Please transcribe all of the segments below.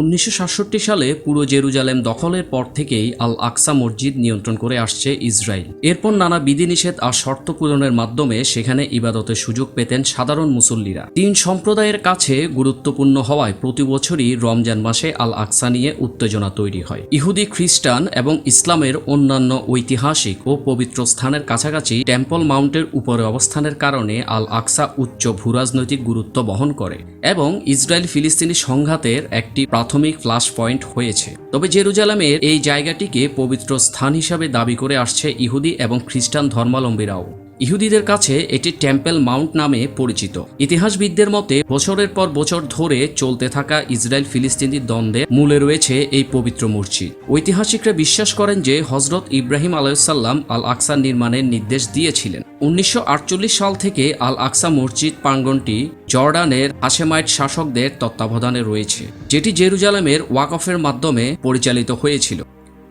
উনিশশো সাতষট্টি সালে পুরো জেরুজালেম দখলের পর থেকেই আল আকসা মসজিদ নিয়ন্ত্রণ করে আসছে ইসরায়েল। এরপর নানা বিধিনিষেধ আর শর্ত পূরণের মাধ্যমে সেখানে ইবাদতের সুযোগ পেতেন সাধারণ মুসল্লিরা। তিন সম্প্রদায়ের কাছে গুরুত্বপূর্ণ হওয়ায় প্রতি বছরই রমজান মাসে আল আকসা নিয়ে উত্তেজনা তৈরি হয়। ইহুদি খ্রিস্টান এবং ইসলামের অন্যান্য ঐতিহাসিক ও পবিত্র স্থানের কাছাকাছি টেম্পল মাউন্টের উপরে অবস্থানের কারণে আল আকসা উচ্চ ভূরাজনৈতিক গুরুত্ব বহন করে এবং ইসরায়েল ফিলিস্তিনি সংঘাতের একটি প্রাথমিক ফ্লাশ পয়েন্ট হয়েছে। তবে জেরুজালামের এই জায়গাটিকে পবিত্র স্থান হিসাবে দাবি করে আসছে ইহুদি এবং খ্রিস্টান ধর্মাবলম্বীরাও। ইহুদিদের কাছে এটি টেম্পেল মাউন্ট নামে পরিচিত। ইতিহাসবিদদের মতে, বছরের পর বছর ধরে চলতে থাকা ইসরায়েল ফিলিস্তিনি দ্বন্দ্বে মূলে রয়েছে এই পবিত্র মসজিদ। ঐতিহাসিকরা বিশ্বাস করেন যে হজরত ইব্রাহিম আলাইসাল্লাম আল আকসা নির্মাণের নির্দেশ দিয়েছিলেন। উনিশশো আটচল্লিশ সাল থেকে আল আকসা মসজিদ প্রাঙ্গনটি জর্ডানের হাসেমাইট শাসকদের তত্ত্বাবধানে রয়েছে, যেটি জেরুজালেমের ওয়াকফের মাধ্যমে পরিচালিত হয়েছিল।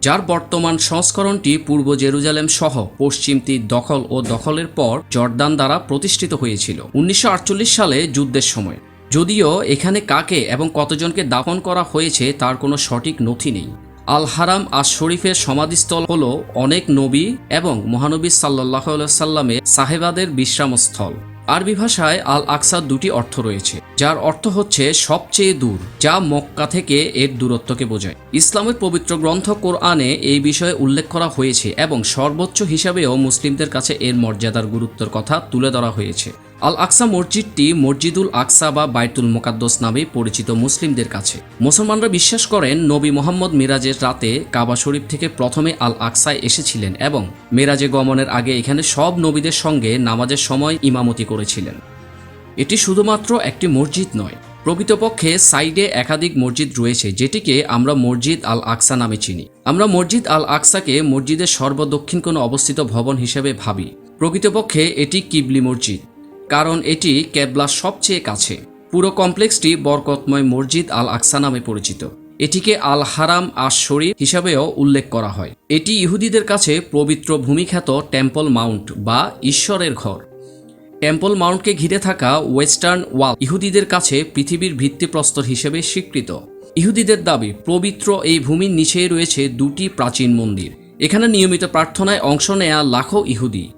যার বর্তমান সংস্করণটি পূর্ব জেরুজালেম সহ পশ্চিম তীর দখল ও দখলের পর জর্দান দ্বারা প্রতিষ্ঠিত হয়েছিল। উনিশশো আটচল্লিশ সালে যুদ্ধের সময়। যদিও এখানে কাকে এবং কতজনকে দাফন করা হয়েছে তার কোনো সঠিক নথি নেই। আল হারাম আর শরীফের সমাধিস্থল হল অনেক নবী এবং মহানবী সাল্লাহ সাল্লামের সাহেবাদের বিশ্রামস্থল। আরবি ভাষায় আল আকসার দুটি অর্থ রয়েছে, যার অর্থ হচ্ছে সবচেয়ে দূর, যা মক্কা থেকে এর দূরত্বকে বোঝায়। ইসলামের পবিত্র গ্রন্থ কোরআনে এই বিষয়ে উল্লেখ করা হয়েছে এবং সর্বোচ্চ হিসাবেও মুসলিমদের কাছে এর মর্যাদার গুরুত্বের কথা তুলে ধরা হয়েছে। আল আকসা মসজিদটি মসজিদুল আকসা বা বাইতুল মোকাদ্দস নামে পরিচিত মুসলিমদের কাছে। মুসলমানরা বিশ্বাস করেন, নবী মোহাম্মদ মিরাজের রাতে কাবা শরীফ থেকে প্রথমে আল আকসায় এসেছিলেন এবং মেরাজে গমনের আগে এখানে সব নবীদের সঙ্গে নামাজের সময় ইমামতি করেছিলেন। এটি শুধুমাত্র একটি মসজিদ নয়, প্রকৃতপক্ষে সাইডে একাধিক মসজিদ রয়েছে যেটিকে আমরা মসজিদ আল আকসা নামে চিনি। আমরা মসজিদ আল আকসাকে মসজিদের সর্বদক্ষিণ কোণে অবস্থিত ভবন হিসেবে ভাবি। প্রকৃতপক্ষে এটি কিবলি মসজিদ। কারণ এটি কেবলার সবচেয়ে কাছে। পুরো কমপ্লেক্সটি বরকতময় মসজিদ আল আকসা নামে পরিচিত। এটিকে আল হারাম আশ শরীফ হিসাবেও উল্লেখ করা হয়। এটি ইহুদিদের কাছে পবিত্র ভূমিখ্যাত টেম্পল মাউন্ট বা ঈশ্বরের ঘর। টেম্পল মাউন্টকে ঘিরে থাকা ওয়েস্টার্ন ওয়াল ইহুদিদের কাছে পৃথিবীর ভিত্তিপ্রস্তর হিসেবে স্বীকৃত। ইহুদিদের দাবি, পবিত্র এই ভূমির নিচেই রয়েছে দুটি প্রাচীন মন্দির। এখানে নিয়মিত প্রার্থনায় অংশ নেয়া লাখো ইহুদি।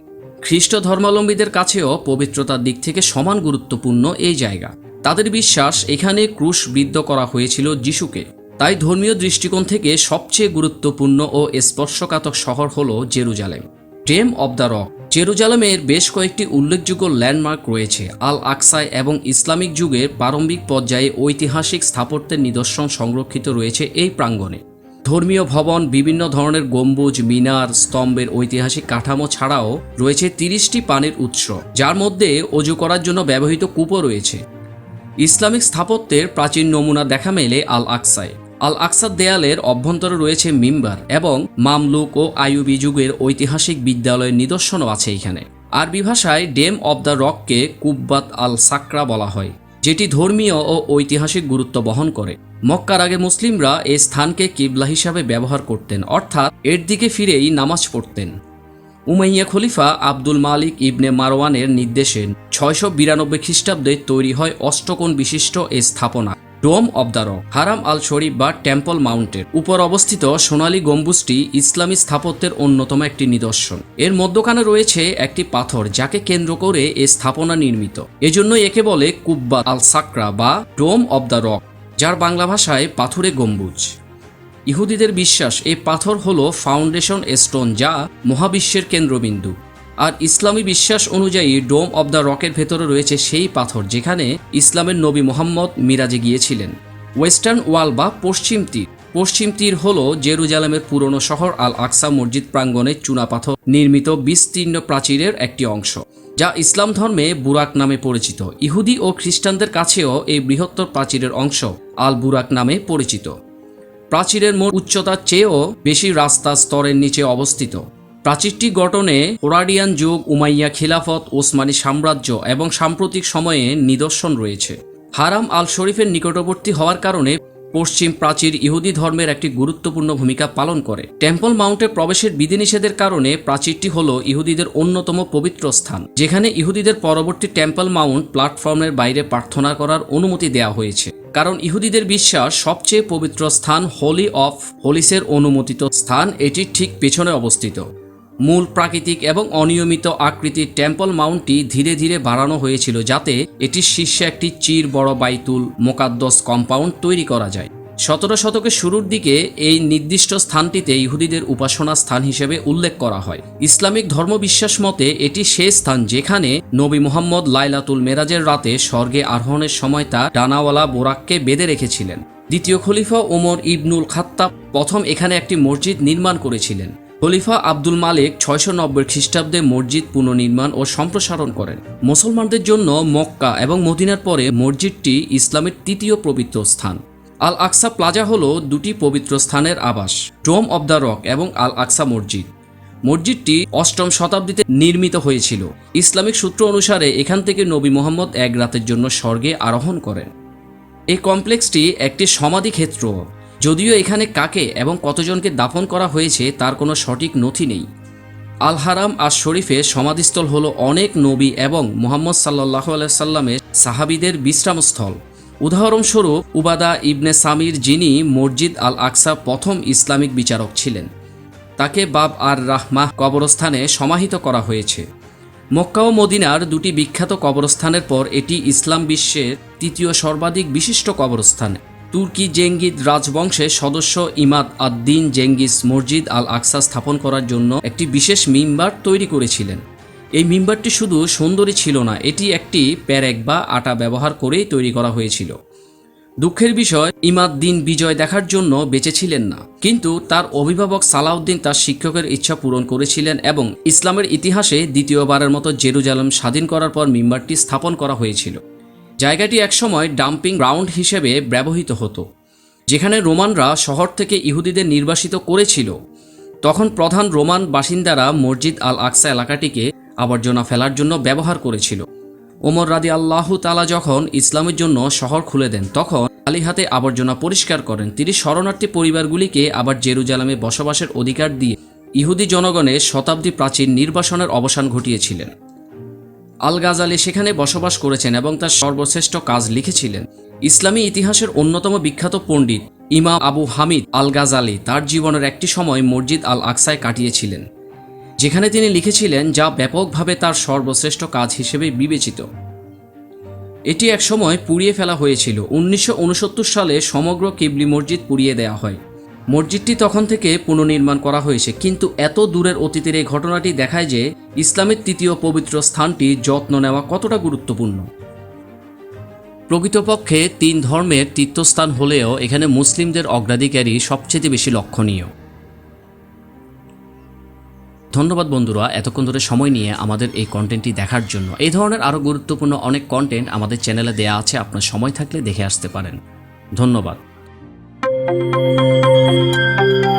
খ্রিস্ট ধর্মাবলম্বীদের কাছেও পবিত্রতার দিক থেকে সমান গুরুত্বপূর্ণ এই জায়গা। তাদের বিশ্বাস এখানে ক্রুশ বিদ্ধ করা হয়েছিল যিশুকে। তাই ধর্মীয় দৃষ্টিকোণ থেকে সবচেয়ে গুরুত্বপূর্ণ ও স্পর্শকাতক শহর হল Jerusalem. Dome of the Rock. জেরুজালেমের বেশ কয়েকটি উল্লেখযোগ্য ল্যান্ডমার্ক রয়েছে, আল আকসায় এবং ইসলামিক যুগের প্রারম্ভিক পর্যায়ে ঐতিহাসিক স্থাপত্যের নিদর্শন সংরক্ষিত রয়েছে এই প্রাঙ্গণে। ধর্মীয় ভবন, বিভিন্ন ধরনের গম্বুজ, মিনার, স্তম্ভের ঐতিহাসিক কাঠামো ছাড়াও রয়েছে তিরিশটি পানির উৎস, যার মধ্যে অজু করার জন্য ব্যবহৃত কূপও রয়েছে। ইসলামিক স্থাপত্যের প্রাচীন নমুনা দেখা মেলে আল আকসায় আল আকসার দেয়ালের অভ্যন্তরে রয়েছে মিম্বার এবং মামলুক ও আয়ুবি যুগের ঐতিহাসিক বিদ্যালয়ের নিদর্শনও আছে এখানে। আরবি ভাষায় ডেম অব দ্য রককে কুব্বাত আল সাকরা বলা হয়, যেটি ধর্মীয় ও ঐতিহাসিক গুরুত্ব বহন করে। মক্কার আগে মুসলিমরা এই স্থানকে কিবলা হিসাবে ব্যবহার করতেন, অর্থাৎ এর দিকে ফিরেই নামাজ পড়তেন। উমাইয়া খলিফা আব্দুল মালিক ইবনে মারওয়ানের নির্দেশে ছয়শো বিরানব্বই খ্রিস্টাব্দে তৈরি হয় অষ্টকোণ বিশিষ্ট এই স্থাপনা, ডোম অব দ্য রক, হারাম আল শরীফ বা টেম্পল মাউন্টের। উপর অবস্থিত সোনালী গম্বুজটি ইসলামী স্থাপত্যের অন্যতম একটি নিদর্শন। এর মধ্যখানে রয়েছে একটি পাথর যাকে কেন্দ্র করে এ স্থাপনা নির্মিত। এজন্য একে বলে কুব্বা আল সাকরা বা ডোম অব দ্য রক। যার বাংলা ভাষায় পাথুরে গম্বুজ। ইহুদিদের বিশ্বাস এই পাথর হলো ফাউন্ডেশন স্টোন যা মহাবিশ্বের কেন্দ্রবিন্দু। আর ইসলামী বিশ্বাস অনুযায়ী ডোম অব দ্য রকের ভেতরে রয়েছে সেই পাথর যেখানে ইসলামের নবী মোহাম্মদ মিরাজে গিয়েছিলেন। ওয়েস্টার্ন ওয়াল বা পশ্চিম তীর। পশ্চিম তীর হল জেরুজালেমের পুরনো শহর আল আকসা মসজিদ প্রাঙ্গণে চুনাপাথর নির্মিত বিস্তীর্ণ প্রাচীরের একটি অংশ, যা ইসলাম ধর্মে বুরাক নামে পরিচিত। ইহুদি ও খ্রিস্টানদের কাছেও এই বৃহত্তর প্রাচীরের অংশ আল বুরাক নামে পরিচিত। প্রাচীরের মোট উচ্চতার চেয়েও বেশি রাস্তা স্তরের নিচে অবস্থিত। প্রাচীরটি গঠনে ওরাডিয়ান যুগ, উমাইয়া খিলাফত, ওসমানী সাম্রাজ্য এবং সাম্প্রতিক সময়ে নিদর্শন রয়েছে। হারাম আল শরীফের নিকটবর্তী হওয়ার কারণে পশ্চিম প্রাচীর ইহুদি ধর্মের একটি গুরুত্বপূর্ণ ভূমিকা পালন করে। টেম্পল মাউন্টে প্রবেশের বিধিনিষেধের কারণে প্রাচীরটি হল ইহুদিদের অন্যতম পবিত্র স্থান, যেখানে ইহুদিদের পরবর্তী টেম্পল মাউন্ট প্ল্যাটফর্মের বাইরে প্রার্থনা করার অনুমতি দেওয়া হয়েছে। কারণ ইহুদিদের বিশ্বাস, সবচেয়ে পবিত্র স্থান হোলি অফ হোলিসের অনুমোদিত স্থান, এটি ঠিক পেছনে অবস্থিত। মূল প্রাকৃতিক এবং অনিয়মিত আকৃতির টেম্পল মাউন্টটি ধীরে ধীরে বাড়ানো হয়েছিল যাতে এটির শীর্ষে একটি চির বড় বাইতুল মোকাদ্দস কম্পাউন্ড তৈরি করা যায়। সতেরো শতকের শুরুর দিকে এই নির্দিষ্ট স্থানটিতে ইহুদিদের উপাসনা স্থান হিসেবে উল্লেখ করা হয়। ইসলামিক ধর্মবিশ্বাস মতে এটি সেই স্থান যেখানে নবী মোহাম্মদ লাইলাতুল মেরাজের রাতে স্বর্গে আরোহণের সময় তা ডানাওয়ালা বোরাককে বেঁধে রেখেছিলেন। দ্বিতীয় খলিফা ওমর ইবনুল খাত্তাব প্রথম এখানে একটি মসজিদ নির্মাণ করেছিলেন। খলিফা আব্দুল মালিক ছয়শো নব্বই খ্রিস্টাব্দে মসজিদ পুনর্নির্মাণ ও সম্প্রসারণ করেন। মুসলমানদের জন্য মক্কা এবং মদিনার পরে মসজিদটি ইসলামের তৃতীয় পবিত্র স্থান। আল আকসা প্লাজা হল দুটি পবিত্র স্থানের আবাস, ডোম অব দ্য রক এবং আল আকসা মসজিদ। মসজিদটি অষ্টম শতাব্দীতে নির্মিত হয়েছিল। ইসলামিক সূত্র অনুসারে এখান থেকে নবী মোহাম্মদ এক রাতের জন্য স্বর্গে আরোহণ করেন। এই কমপ্লেক্সটি একটি সমাধি ক্ষেত্র যদিও এখানে কাকে এবং কতজনকে দাফন করা হয়েছে তার কোনো সঠিক নথি নেই। আল হারাম আর শরীফের সমাধিস্থল হল অনেক নবী এবং মোহাম্মদ সাল্লাহ সাল্লামের সাহাবিদের বিশ্রামস্থল। উদাহরণস্বরূপ, উবাদা ইবনে সামির যিনি মসজিদ আল আকসা প্রথম ইসলামিক বিচারক ছিলেন। তাকে বাব আর রাহমাহ কবরস্থানে সমাহিত করা হয়েছে। মক্কা ও মদিনার দুটি বিখ্যাত কবরস্থানের পর এটি ইসলাম বিশ্বের তৃতীয় সর্বাধিক বিশিষ্ট কবরস্থান। তুর্কি জেঙ্গিদ রাজবংশের সদস্য ইমাদ আদ্দিন জেঙ্গিস মসজিদ আল আকসা স্থাপন করার জন্য একটি বিশেষ মিম্বার তৈরি করেছিলেন। এই মিম্বারটি শুধু সুন্দরী ছিল না, এটি একটি প্যারেক বা আটা ব্যবহার করেই তৈরি করা হয়েছিল। দুঃখের বিষয় ইমাদ্দিন বিজয় দেখার জন্য বেঁচে ছিলেন না, কিন্তু তার অভিভাবক সালাউদ্দিন তার শিক্ষকের ইচ্ছা পূরণ করেছিলেন এবং ইসলামের ইতিহাসে দ্বিতীয়বারের মতো জেরুজালেম স্বাধীন করার পর মিম্বারটি স্থাপন করা হয়েছিল। জায়গাটি একসময় ডাম্পিং গ্রাউন্ড হিসেবে ব্যবহৃত হতো, যেখানে রোমানরা শহর থেকে ইহুদিদের নির্বাসিত করেছিল। তখন প্রধান রোমান বাসিন্দারা মসজিদ আল আকসা এলাকাটিকে আবর্জনা ফেলার জন্য ব্যবহার করেছিল। ওমর রাদি আল্লাহ তালা যখন ইসলামের জন্য শহর খুলে দেন, তখন খালি হাতে আবর্জনা পরিষ্কার করেন। তিনি শরণার্থী পরিবারগুলিকে আবার জেরুজালামে বসবাসের অধিকার দিয়ে ইহুদি জনগণের শতাব্দী প্রাচীন নির্বাসনের অবসান ঘটিয়েছিলেন। আল গাজালি সেখানে বসবাস করেছেন এবং তার সর্বশ্রেষ্ঠ কাজ লিখেছিলেন। ইসলামী ইতিহাসের অন্যতম বিখ্যাত পণ্ডিত ইমাম আবু হামিদ আল গাজালি তার জীবনের একটি সময় মসজিদ আল আকসায় কাটিয়েছিলেন, যেখানে তিনি লিখেছিলেন, যা ব্যাপকভাবে তার সর্বশ্রেষ্ঠ কাজ হিসেবে বিবেচিত। এটি একসময় পুড়িয়ে ফেলা হয়েছিল। উনিশশো উনসত্তর সালে সমগ্র কিবলি মসজিদ পুড়িয়ে দেওয়া হয়। মসজিদটি তখন থেকে পুনর্নির্মাণ করা হয়েছে, কিন্তু এত দূরের অতীতের এই ঘটনাটি দেখায় যে ইসলামের তৃতীয় পবিত্র স্থানটি যত্ন নেওয়া কতটা গুরুত্বপূর্ণ। প্রকৃতপক্ষে তিন ধর্মের তীর্থস্থান হলেও এখানে মুসলিমদের অগ্রাধিকারই সবচেয়ে বেশি লক্ষণীয়। ধন্যবাদ বন্ধুরা, এতক্ষণ ধরে সময় নিয়ে আমাদের এই কন্টেন্টটি দেখার জন্য। এই ধরনের আরও গুরুত্বপূর্ণ অনেক কন্টেন্ট আমাদের চ্যানেলে দেয়া আছে, আপনার সময় থাকলে দেখে আসতে পারেন। ধন্যবাদ। Música